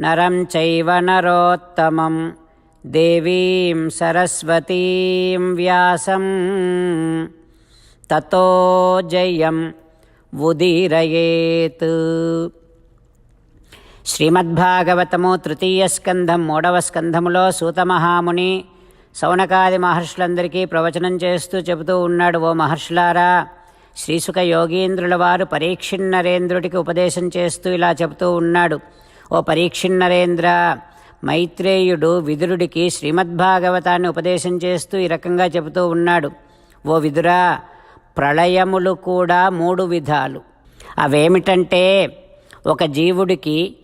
నరం చైవ నరోత్తమం. దేవీం సరస్వతీం వ్యాసం. తతో జయం ఉదీరయేత్. శ్రీమద్భాగవతము తృతీయ స్కంధం మూడవ స్కంధములో సూతమహాముని సౌనకాది మహర్షులందరికీ ప్రవచనం చేస్తూ చెబుతూ ఉన్నాడు ఓ మహర్షులారా! శ్రీసుఖ యోగీంద్రుల వారు పరీక్షిన్నరేంద్రుడికి ఉపదేశం చేస్తూ ఇలా చెబుతూ ఉన్నాడు. ఓ పరీక్షిన్నరేంద్ర మైత్రేయుడు విదురుడికి శ్రీమద్భాగవతాన్ని ఉపదేశం చేస్తూ ఈ రకంగా చెబుతూ ఉన్నాడు. ఓ విదురా ప్రళయములు కూడా మూడు విధాలు. అవేమిటంటే ఒక జీవుడికి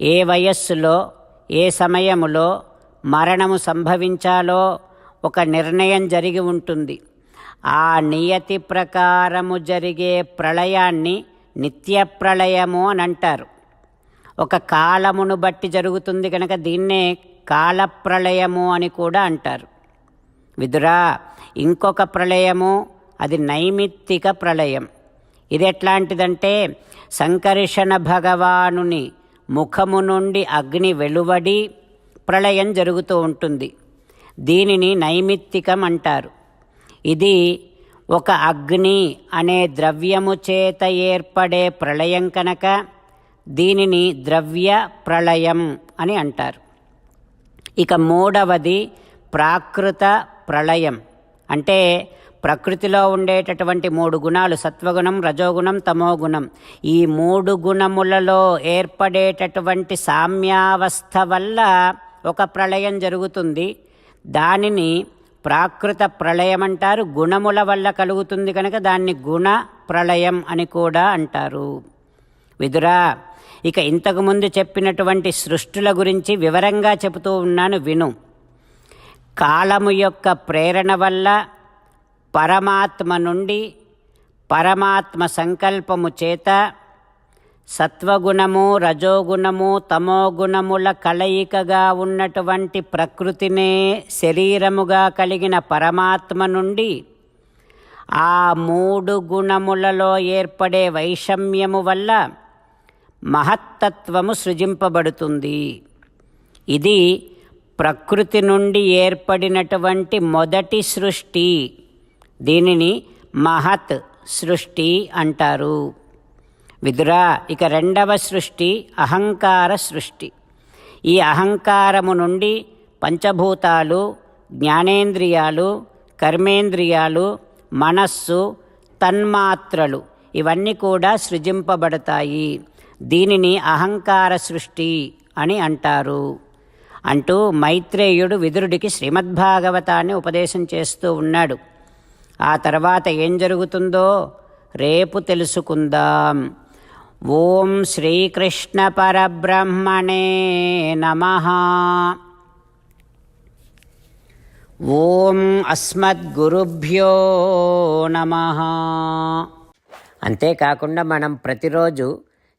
ఏ వయస్సులో ఏ సమయములో మరణము సంభవించాలో ఒక నిర్ణయం జరిగి ఉంటుంది. ఆ నియతి ప్రకారము జరిగే ప్రళయాన్ని నిత్య ప్రళయము అని అంటారు. ఒక కాలమును బట్టి జరుగుతుంది కనుక దీన్నే కాలప్రళయము అని కూడా అంటారు. విదురా ఇంకొక ప్రళయము అది నైమిత్తిక ప్రళయం. ఇది ఎట్లాంటిదంటే సంకర్షణ భగవానుని ముఖము నుండి అగ్ని వెలువడి ప్రళయం జరుగుతూ ఉంటుంది. దీనిని నైమిత్తికం అంటారు. ఇది ఒక అగ్ని అనే ద్రవ్యము చేత ఏర్పడే ప్రళయం కనుక దీనిని ద్రవ్య ప్రళయం అని అంటారు. ఇక మూడవది ప్రాకృత ప్రళయం. అంటే ప్రకృతిలో ఉండేటటువంటి మూడు గుణాలు సత్వగుణం రజోగుణం తమోగుణం. ఈ మూడు గుణములలో ఏర్పడేటటువంటి సామ్యావస్థ వల్ల ఒక ప్రళయం జరుగుతుంది. దానిని ప్రాకృత ప్రళయం అంటారు. గుణముల వల్ల కలుగుతుంది కనుక దాన్ని గుణ ప్రళయం అని కూడా అంటారు. విదురా ఇక ఇంతకుముందు చెప్పినటువంటి సృష్టుల గురించి వివరంగా చెబుతూ ఉన్నాను విను. కాలము యొక్క ప్రేరణ వల్ల పరమాత్మ నుండి పరమాత్మ సంకల్పము చేత సత్వగుణము రజోగుణము తమోగుణముల కలయికగా ఉన్నటువంటి ప్రకృతినే శరీరముగా కలిగిన పరమాత్మ నుండి ఆ మూడు గుణములలో ఏర్పడే వైషమ్యము వల్ల మహత్తత్వము సృజింపబడుతుంది. ఇది ప్రకృతి నుండి ఏర్పడినటువంటి మొదటి సృష్టి. దీనిని మహత్ సృష్టి అంటారు. విదురా ఇక రెండవ సృష్టి అహంకార సృష్టి. ఈ అహంకారము నుండి పంచభూతాలు జ్ఞానేంద్రియాలు కర్మేంద్రియాలు మనస్సు తన్మాత్రలు ఇవన్నీ కూడా సృజింపబడతాయి. దీనిని అహంకార సృష్టి అని అంటారు. అంటూ మైత్రేయుడు విదురుడికి శ్రీమద్భాగవతాన్ని ఉపదేశం చేస్తూ ఉన్నాడు. ఆ తర్వాత ఏం జరుగుతుందో రేపు తెలుసుకుందాం. ఓం శ్రీకృష్ణ పరబ్రహ్మణే నమ. ఓం అస్మద్గురుభ్యో నమ. అంతేకాకుండా మనం ప్రతిరోజు